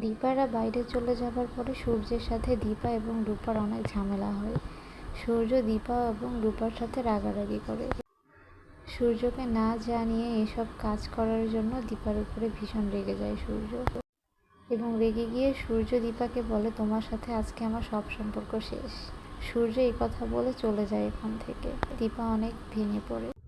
দীপারা বাইরে চলে যাবার পরে সূর্যের সাথে দীপা এবং রূপার অনেক ঝামেলা হয়। সূর্য দীপা এবং রূপার সাথে রাগারাগি করে। সূর্যকে না জানিয়ে এসব কাজ করার জন্য দীপার উপরে ভীষণ রেগে যায় সূর্য। এবং রেগে গিয়ে সূর্য দীপাকে বলে, তোমার সাথে আজকে আমার সব সম্পর্ক শেষ। সূর্য এই কথা বলে চলে যায় এখান থেকে। দীপা অনেক ভেঙে পড়ে।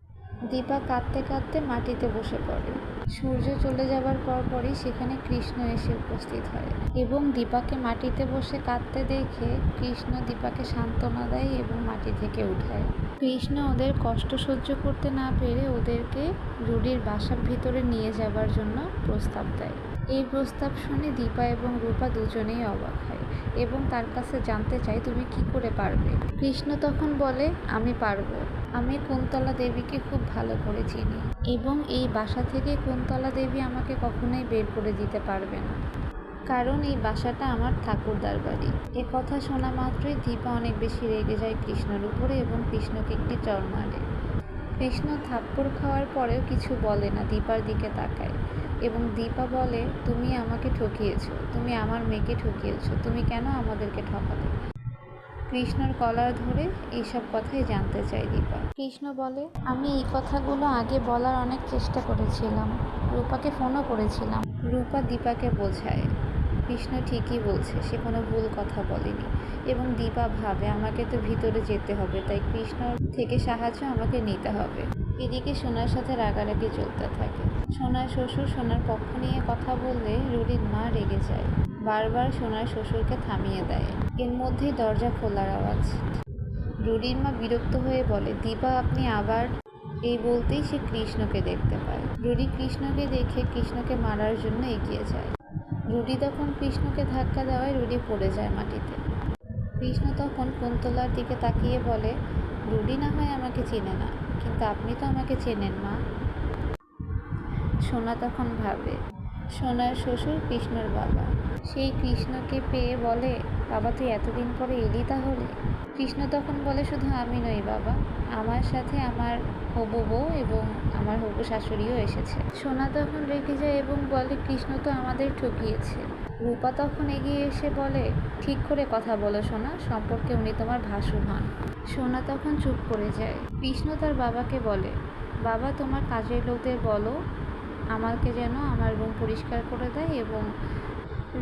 দীপা কাঁদতে কাঁদতে মাটিতে বসে পড়ে। সূর্য চলে যাবার পর পরই সেখানে কৃষ্ণ এসে উপস্থিত হয় এবং দীপাকে মাটিতে বসে কাঁদতে দেখে কৃষ্ণ দীপাকে সান্ত্বনা দেয় এবং মাটি থেকে উঠায়। কৃষ্ণ ওদের কষ্ট সহ্য করতে না পেরে ওদেরকে রুডির বাসার ভিতরে নিয়ে যাবার জন্য প্রস্তাব দেয়। এই প্রস্তাব শুনে দীপা এবং রূপা দুজনেই অবাক হয়। এবং তার কাছে জানতে চায় তুমি কি করে পারবে? কৃষ্ণ তখন বলে, আমি পারব। আমি কুন্তলা দেবীকে খুব ভালো করে চিনি এবং এই বাসা থেকে কুন্তলা দেবী আমাকে কখনোই বের করে দিতে পারবে না। কারণ এই বাসাটা আমার ঠাকুরদার বাড়ি। এ কথা শোনা মাত্রই দীপা অনেক বেশি রেগে যায় কৃষ্ণর উপরে এবং কৃষ্ণকে একটি চড় মারে। কৃষ্ণ থাপ্পড় খাওয়ার পরেও কিছু বলে না, দীপার দিকে তাকায়। এবং দীপা বলে, তুমি আমাকে ঠকিয়েছ, তুমি আমার মেয়েকে ঠকিয়েছ, তুমি কেন আমাদেরকে ঠকালে? কৃষ্ণর কলার ধরে এইসব কথাই জানতে চাই দীপা। কৃষ্ণ বলে, আমি এই কথাগুলো আগে বলার অনেক চেষ্টা করেছিলাম। রূপাকে ফোনও করেছিলাম। রূপা দীপাকে বোঝায়, কৃষ্ণ ঠিকই বলছে, সে কোনো ভুল কথা বলেনি। এবং দীপা ভাবে, আমাকে তো ভিতরে যেতে হবে, তাই কৃষ্ণ থেকে সাহায্য আমাকে নিতে হবে। এদিকে সোনার সাথে রাগারাগি চলতে থাকে। সোনার শ্বশুর সোনার পক্ষ নিয়ে কথা বললে রুডির মা রেগে যায়। বারবার সোনার শ্বশুরকে থামিয়ে দেয়। এর মধ্যেই দরজা খোলার আওয়াজ। রুডির মা বিরক্ত হয়ে বলে, দীপা, আপনি আবার? এই বলতেই সে কৃষ্ণকে দেখতে পায়। রুডি কৃষ্ণকে দেখে কৃষ্ণকে মারার জন্য এগিয়ে যায়। রুডি তখন কৃষ্ণকে ধাক্কা দেওয়ায় রুডি পড়ে যায় মাটিতে। কৃষ্ণ তখন কুন্তলার দিকে তাকিয়ে বলে রুডি না হয় আমাকে চেনে না, কিন্তু আপনি তো আমাকে চেনেন মা। সোনা তখন ভাবে, সোনার শ্বশুর কৃষ্ণর বাবা। সেই কৃষ্ণকে পেয়ে বলে, বাবা, তুই এতদিন পরে এলি তাহলে? কৃষ্ণ তখন বলে, শুধু আমি নই বাবা, আমার সাথে আমার হবু বউ এবং আমার হবু শাশুড়িও এসেছে। সোনা তখন রেখে যায় এবং বলে, কৃষ্ণ তো আমাদের ঠকিয়েছে। রূপা তখন এগিয়ে এসে বলে, ঠিক করে কথা বলো সোনা, সম্পর্কে উনি তোমার ভাসু হন সোনা তখন চুপ করে যায়। কৃষ্ণ তার বাবাকে বলে, বাবা, তোমার কাজের লোকদের বলো আমাকে যেন আমার রুম পরিষ্কার করে দেয় এবং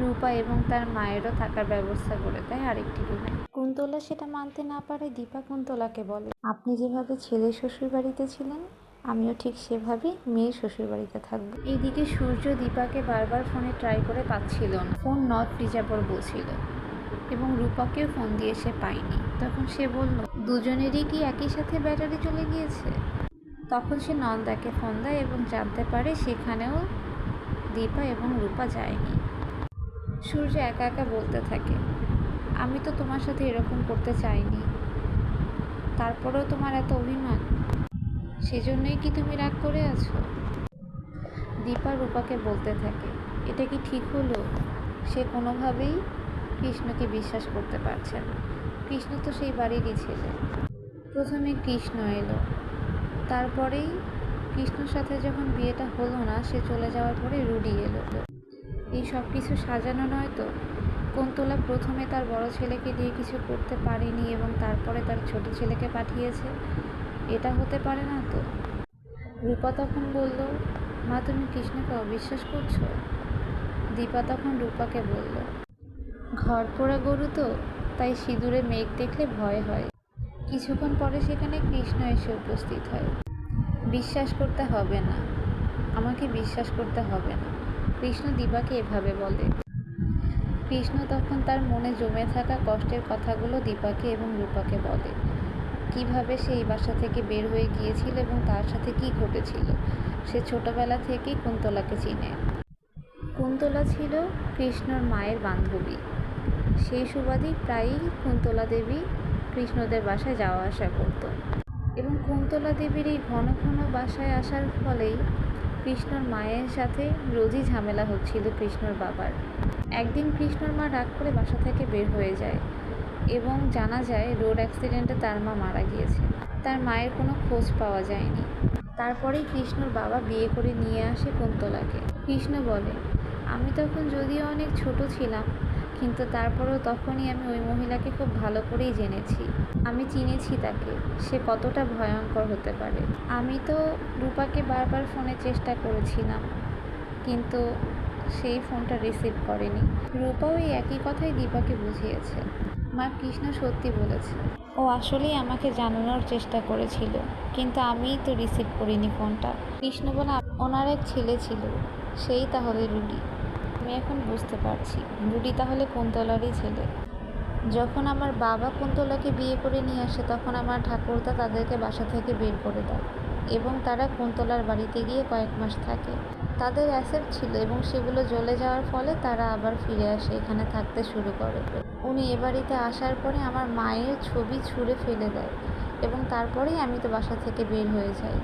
রূপা এবং তার মায়েরও থাকার ব্যবস্থা করে দেয় আরেকটি রুমে। কুন্তলা সেটা মানতে না পারে দীপা কুন্তলাকে বলে। আপনি যেভাবে ছেলে শ্বশুর বাড়িতে ছিলেন, আমিও ঠিক সেভাবেই মেয়ে শ্বশুর বাড়িতে থাকব। এইদিকে সূর্য দীপাকে বারবার ফোনে ট্রাই করে পাচ্ছিল না। ফোন নট রিচাবল বলছিল এবং রূপাকেও ফোন দিয়ে সে পায়নি। তখন সে বলল, দুজনেরই কি একই সাথে ব্যাটারি চলে গিয়েছে? তখন সে নন্দাকে ফোন দেয় এবং জানতে পারে সেখানেও দীপা এবং রূপা যায়নি। সূর্য একা একা বলতে থাকে, আমি তো তোমার সাথে এরকম করতে চাইনি। তারপরেও তোমার এত অভিমান। সেজন্যই কি তুমি রাগ করে আছো? দীপা রূপাকে বলতে থাকে, এটা কি ঠিক হলো? সে কোনোভাবেই কৃষ্ণকে বিশ্বাস করতে পারছে না। কৃষ্ণ তো সেই বাড়িরই ছেলে। প্রথমে কৃষ্ণ এলো তারপরেই কৃষ্ণর সাথে যখন বিয়েটা হলো না, সে চলে যাওয়ার পরে রুডি এলো। এই সব কিছু সাজানো নয় তো? কুন্তলা প্রথমে তার বড় ছেলেকে দিয়ে কিছু করতে পারেনি এবং তারপরে তার ছোট ছেলেকে পাঠিয়েছে। এটা হতে পারে না তো? রূপা তখন বলল, মা, তুমি কৃষ্ণকে অবিশ্বাস করছ? দীপা তখন রূপাকে বলল, ঘর পোড়া গরু তো, তাই সিঁদুরে মেঘ দেখলে ভয় হয়। কিছুক্ষণ পরে সেখানে কৃষ্ণ এসে উপস্থিত হয়। বিশ্বাস করতে হবে না। আমাকে বিশ্বাস করতে হবে না। কৃষ্ণ দীপাকে এভাবে বলে। কৃষ্ণ তখন তার মনে জমে থাকা কষ্টের কথাগুলো দীপাকে এবং রূপাকে বলে। কীভাবে সে এই বাসা থেকে বের হয়ে গিয়েছিল এবং তার সাথে কি ঘটেছিল, সে ছোটবেলা থেকেই কুন্তলাকে চিনে। কুন্তলা ছিল কৃষ্ণর মায়ের বান্ধবী। সেই সুবাদেই প্রায়ই কুন্তলা দেবী কৃষ্ণদের বাসায় যাওয়া আসা করতো। এবং কুন্তলা দেবীর এই ঘন ঘন বাসায় আসার ফলেই কৃষ্ণর মায়ের সাথে রোজই ঝামেলা হচ্ছিল কৃষ্ণর বাবার। একদিন কৃষ্ণর মা রাগ করে বাসা থেকে বের হয়ে যায় এবং জানা যায় রোড অ্যাক্সিডেন্টে তার মা মারা গিয়েছে। তার মায়ের কোনো খোঁজ পাওয়া যায়নি। তারপরেই কৃষ্ণর বাবা বিয়ে করে নিয়ে আসে কুন্তলাকে। কৃষ্ণ বলে, আমি তখন যদিও অনেক ছোট ছিলাম কিন্তু তারপরেও তখনই আমি ওই মহিলাকে খুব ভালো করেই জেনেছি। আমি চিনেছি তাকে। সে কতটা ভয়ঙ্কর হতে পারে। আমি তো রূপাকে বারবার ফোনে চেষ্টা করেছিলাম, কিন্তু সেই ফোনটা রিসিভ করেনি। রূপাও এই একই কথাই দীপাকে বুঝিয়েছে। মা, কৃষ্ণ সত্যি বলেছে। ও আসলেই আমাকে জানানোর চেষ্টা করেছিল, কিন্তু আমিই তো রিসিভ করিনি ফোনটা। কৃষ্ণ বলে, ওনার এক ছেলে ছিল, সেই তাহলে রুডি আমি এখন বুঝতে পারছি। রুডি তাহলে কুন্তলারই ছেলে। যখন আমার বাবা কুন্তলাকে বিয়ে করে নিয়ে আসে, তখন আমার ঠাকুরদা তাদেরকে বাসা থেকে বের করে দেয় এবং তারা কুন্তলার বাড়িতে গিয়ে কয়েক মাস থাকে। তাদের অ্যাসেট ছিল এবং সেগুলো জ্বলে যাওয়ার ফলে তারা আবার ফিরে আসে, এখানে থাকতে শুরু করে। উনি এ বাড়িতে আসার পরে আমার মায়ের ছবি ছুঁড়ে ফেলে দেয় এবং তারপরেই আমি তো বাসা থেকে বের হয়ে যাই।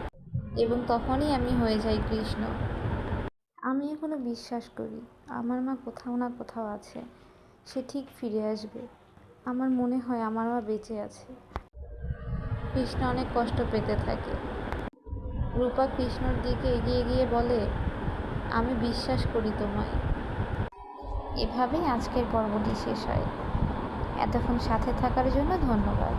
এবং তখনই আমি হয়ে যাই কৃষ্ণ। আমি এখনও বিশ্বাস করি, আমার মা কোথাও না কোথাও আছে, সে ঠিক ফিরে আসবে। আমার মনে হয় আমার মা বেঁচে আছে। কৃষ্ণ অনেক কষ্ট পেতে থাকে। রূপা কৃষ্ণর দিকে এগিয়ে গিয়ে বলে, আমি বিশ্বাস করি তোমায়। এভাবেই আজকের পর্বটি শেষ হয়। এতক্ষণ সাথে থাকার জন্য ধন্যবাদ।